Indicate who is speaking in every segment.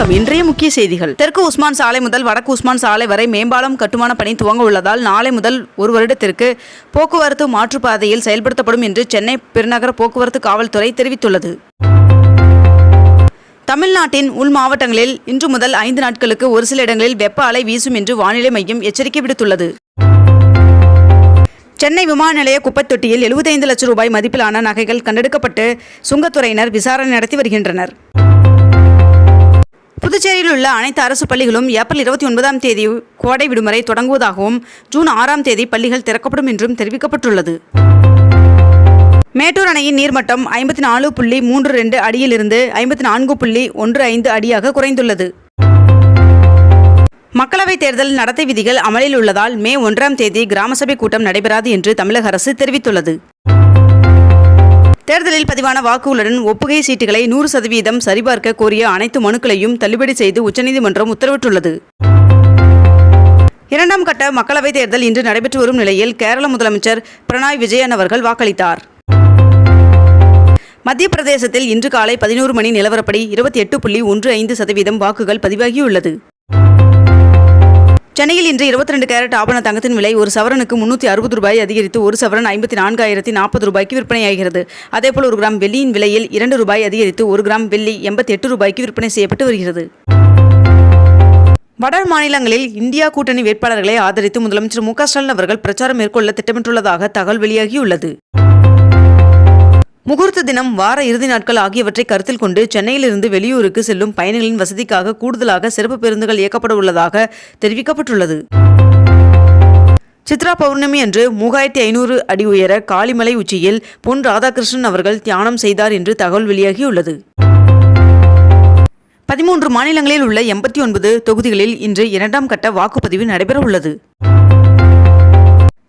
Speaker 1: வணக்கம் இன்றைய முக்கிய செய்திகள் தெற்கு உஸ்மான் சாலை முதல் வடக்கு உஸ்மான் சாலை வரை மேம்பாலம் கட்டுமான பணி துவங்க உள்ளதால் நாளை முதல் ஒரு வருடத்திற்கு போக்குவரத்து மாற்றுப்பாதையில் செயல்படுத்தப்படும் என்று சென்னை பெருநகர போக்குவரத்து காவல்துறை தெரிவித்துள்ளது தமிழ்நாட்டின் உள் மாவட்டங்களில் இன்று முதல் ஐந்து நாட்களுக்கு ஒரு சில இடங்களில் வெப்ப அலை வீசும் என்று வானிலை மையம் எச்சரிக்கை விடுத்துள்ளது சென்னை விமான நிலைய தொட்டியில் எழுபத்தைந்து லட்சம் ரூபாய் மதிப்பிலான நகைகள் கண்டெடுக்கப்பட்டு சுங்கத்துறையினர் விசாரணை நடத்தி வருகின்றனர் புதுச்சேரியில் உள்ள அனைத்து அரசு பள்ளிகளும் ஏப்ரல் இருபத்தி ஒன்பதாம் தேதி கோடை விடுமுறை தொடங்குவதாகவும் ஜூன் ஆறாம் தேதி பள்ளிகள் திறக்கப்படும் என்றும் தெரிவிக்கப்பட்டுள்ளது மேட்டூர் அணையின் நீர்மட்டம் ஐம்பத்தி நாலு புள்ளி மூன்று ரெண்டு அடியிலிருந்து ஐம்பத்தி நான்கு புள்ளி ஒன்று ஐந்து அடியாக குறைந்துள்ளது மக்களவைத் தேர்தல் நடத்தை விதிகள் அமலில் உள்ளதால் மே ஒன்றாம் தேதி கிராம சபை கூட்டம் நடைபெறாது என்று தமிழக அரசு தெரிவித்துள்ளது தேர்தலில் பதிவான வாக்குகளுடன் ஒப்புகை சீட்டுகளை நூறு சதவீதம் சரிபார்க்க கோரிய அனைத்து மனுக்களையும் தள்ளுபடி செய்து உச்சநீதிமன்றம் உத்தரவிட்டுள்ளது இரண்டாம் கட்ட மக்களவைத் தேர்தல் இன்று நடைபெற்று வரும் நிலையில் கேரள முதலமைச்சர் பிரணாய் விஜயன் அவர்கள் வாக்களித்தார் மத்திய பிரதேசத்தில் இன்று காலை பதினோரு மணி நிலவரப்படி இருபத்தி எட்டு புள்ளி ஒன்று ஐந்து சதவீதம் வாக்குகள் பதிவாகியுள்ளது சென்னையில் இன்று இருபத்தி ரெண்டு கேரட் ஆபண தங்கத்தின் விலை ஒரு சவரனுக்கு முன்னூற்றி அறுபது ரூபாய் அதிகரித்து ஒரு சவரன் ஐம்பத்தி நான்காயிரத்தி நாற்பது ரூபாய்க்கு விற்பனையாகிறது அதேபோல் ஒரு கிராம் வெள்ளியின் விலையில் இரண்டு ரூபாய் அதிகரித்து ஒரு கிராம் வெள்ளி எண்பத்தி எட்டு ரூபாய்க்கு விற்பனை செய்யப்பட்டு வருகிறது வட மாநிலங்களில் இந்தியா கூட்டணி வேட்பாளர்களை ஆதரித்து முதலமைச்சர் மு க ஸ்டாலின் அவர்கள் பிரச்சாரம் மேற்கொள்ள திட்டமிட்டுள்ளதாக தகவல் வெளியாகியுள்ளது முகூர்த்த தினம் வார இறுதி நாட்கள் ஆகியவற்றை கருத்தில் கொண்டு சென்னையிலிருந்து வெளியூருக்கு செல்லும் பயணிகளின் வசதிக்காக கூடுதலாக சிறப்பு பேருந்துகள் இயக்கப்பட உள்ளதாக தெரிவிக்கப்பட்டுள்ளது சித்ரா பௌர்ணமி அன்று மூவாயிரத்தி ஐநூறு அடி உயர காளிமலை உச்சியில் பொன் ராதாகிருஷ்ணன் அவர்கள் தியானம் செய்தார் என்று தகவல் வெளியாகியுள்ளது பதிமூன்று மாநிலங்களில் உள்ள எண்பத்தி ஒன்பது தொகுதிகளில் இன்று இரண்டாம் கட்ட வாக்குப்பதிவு நடைபெறவுள்ளது உள்ளது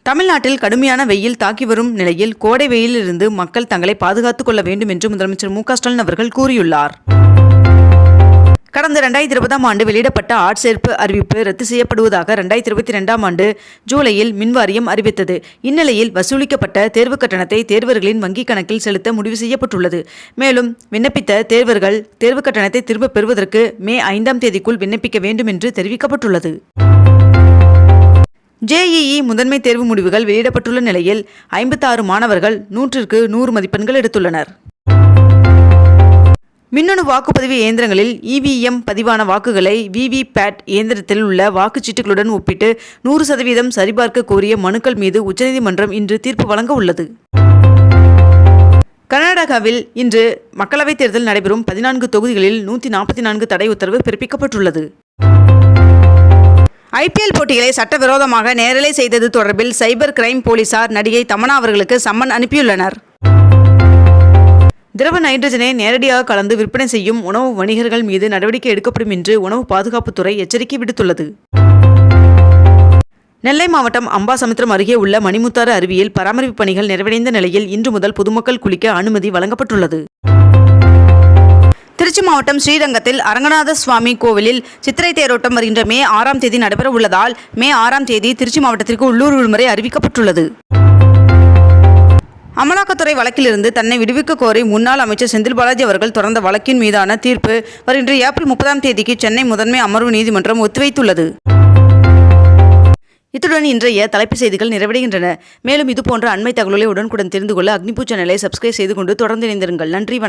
Speaker 1: தமிழ்நாட்டில் கடுமையான வெயில் தாக்கி வரும் நிலையில் கோடை வெயிலிருந்து மக்கள் தங்களை பாதுகாத்துக் கொள்ள வேண்டும் என்று முதலமைச்சர் மு ஸ்டாலின் அவர்கள் கூறியுள்ளார் கடந்த இரண்டாயிரத்தி இருபதாம் ஆண்டு வெளியிடப்பட்ட ஆட்சேர்ப்பு அறிவிப்பு ரத்து செய்யப்படுவதாக ரெண்டாயிரத்தி இருபத்தி ரெண்டாம் ஆண்டு ஜூலையில் மின்வாரியம் அறிவித்தது இந்நிலையில் வசூலிக்கப்பட்ட தேர்வு கட்டணத்தை தேர்வர்களின் வங்கிக் கணக்கில் செலுத்த முடிவு செய்யப்பட்டுள்ளது மேலும் விண்ணப்பித்த தேர்வர்கள் தேர்வு கட்டணத்தை திரும்பப் பெறுவதற்கு மே ஐந்தாம் தேதிக்குள் விண்ணப்பிக்க வேண்டும் என்று தெரிவிக்கப்பட்டுள்ளது ஜேஇஇ முதன்மை தேர்வு முடிவுகள் வெளியிடப்பட்டுள்ள நிலையில் ஐம்பத்தாறு மாணவர்கள் நூற்றிற்கு நூறு மதிப்பெண்கள் எடுத்துள்ளனர் மின்னணு வாக்குப்பதிவு இயந்திரங்களில் இவிஎம் பதிவான வாக்குகளை விவிபேட் இயந்திரத்தில் உள்ள வாக்குச்சீட்டுகளுடன் ஒப்பிட்டு நூறு சதவீதம் சரிபார்க்க கோரிய மனுக்கள் மீது உச்சநீதிமன்றம் இன்று தீர்ப்பு வழங்க உள்ளது கர்நாடகாவில் இன்று மக்களவைத் தேர்தல் நடைபெறும் பதினான்கு தொகுதிகளில் நூற்றி நாற்பத்தி நான்கு தடை உத்தரவு பிறப்பிக்கப்பட்டுள்ளது ஐபிஎல் போட்டிகளை சட்டவிரோதமாக நேரலை செய்தது தொடர்பில் சைபர் கிரைம் போலீசார் நடிகை தமனா அவர்களுக்கு சம்மன் அனுப்பியுள்ளனர் திரவ நைட்ரஜனை நேரடியாக கலந்து விற்பனை செய்யும் உணவு வணிகர்கள் மீது நடவடிக்கை எடுக்கப்படும் என்று உணவு பாதுகாப்புத்துறை எச்சரிக்கை விடுத்துள்ளது நெல்லை மாவட்டம் அம்பாசமுத்திரம் அருகே உள்ள மணிமுத்தாறு அருவியில் பராமரிப்பு பணிகள் நிறைவடைந்த நிலையில் இன்று முதல் பொதுமக்கள் குளிக்க அனுமதி வழங்கப்பட்டுள்ளது திருச்சி மாவட்டம் ஸ்ரீரங்கத்தில் அரங்கநாத சுவாமி கோவிலில் சித்திரை தேரோட்டம் வருகின்ற மே ஆறாம் தேதி நடைபெற உள்ளதால் மே ஆறாம் தேதி திருச்சி மாவட்டத்திற்கு உள்ளூர் விடுமுறை அறிவிக்கப்பட்டுள்ளது அமலாக்கத்துறை வழக்கிலிருந்து தன்னை விடுவிக்க கோரி முன்னாள் அமைச்சர் செந்தில் பாலாஜி அவர்கள் தொடர்ந்த வழக்கின் மீதான தீர்ப்பு வருகின்ற ஏப்ரல் முப்பதாம் தேதிக்கு சென்னை முதன்மை அமர்வு நீதிமன்றம் ஒத்திவைத்துள்ளது இத்துடன் இன்றைய தலைப்பு செய்திகள் நிறைவடைகின்றன மேலும் இதுபோன்ற அண்மை தகவலை உடனுக்குடன் தெரிந்து கொள்ள அக்னிபூச்ச நிலையை சப்ஸ்கிரைப் செய்து கொண்டு தொடர்ந்து இணைந்திருங்கள் நன்றி